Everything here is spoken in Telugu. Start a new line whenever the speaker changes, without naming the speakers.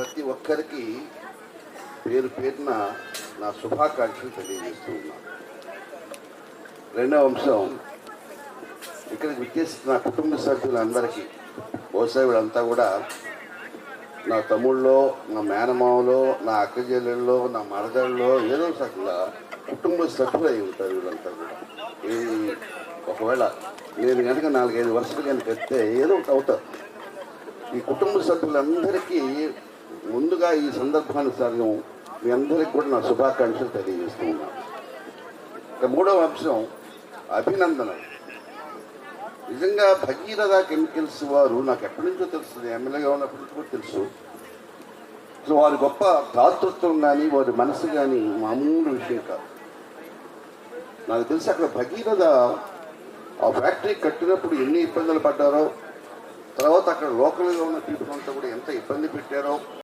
ప్రతి ఒక్కరికి పేరు పేరున నా శుభాకాంక్షలు తెలియజేస్తూ ఉన్నాను రెండవ అంశం ఇక్కడికి విచ్చేసిన నా కుటుంబ సభ్యులందరికీ బహుశా వీళ్ళంతా కూడా నా తమ్ముళ్ళలో నా మేనమావలో నా అక్క నా మరదళ్ళలో ఏదో సగల కుటుంబ సభ్యులు అయి ఉంటారు వీళ్ళంతా కూడా. ఈ ఒకవేళ నేను కనుక నాలుగైదు వర్షాలు కనుక ఎత్తే ఏదో ఒకటి అవుతారు. ఈ కుటుంబ సభ్యులందరికీ ముందుగా ఈ సందర్భానుసారం మీ అందరికీ కూడా నా శుభాకాంక్షలు తెలియజేస్తూ ఉన్నాను. మూడవ అంశం అభినందన. నిజంగా భగీరథ కెమికల్స్ వారు నాకు ఎప్పటి నుంచో తెలుస్తుంది ఎమ్మెల్యేగా ఉన్నప్పటి నుంచి కూడా తెలుసు. సో వారి గొప్ప దాతృత్వం కానీ వారి మనసు కానీ మామూలు విషయం కాదు. నాకు తెలిసి అక్కడ భగీరథ ఆ ఫ్యాక్టరీ కట్టినప్పుడు ఎన్ని ఇబ్బందులు పడ్డారో తర్వాత అక్కడ లోకల్గా ఉన్న పీపుల్ అంతా కూడా ఎంత ఇబ్బంది పెట్టారో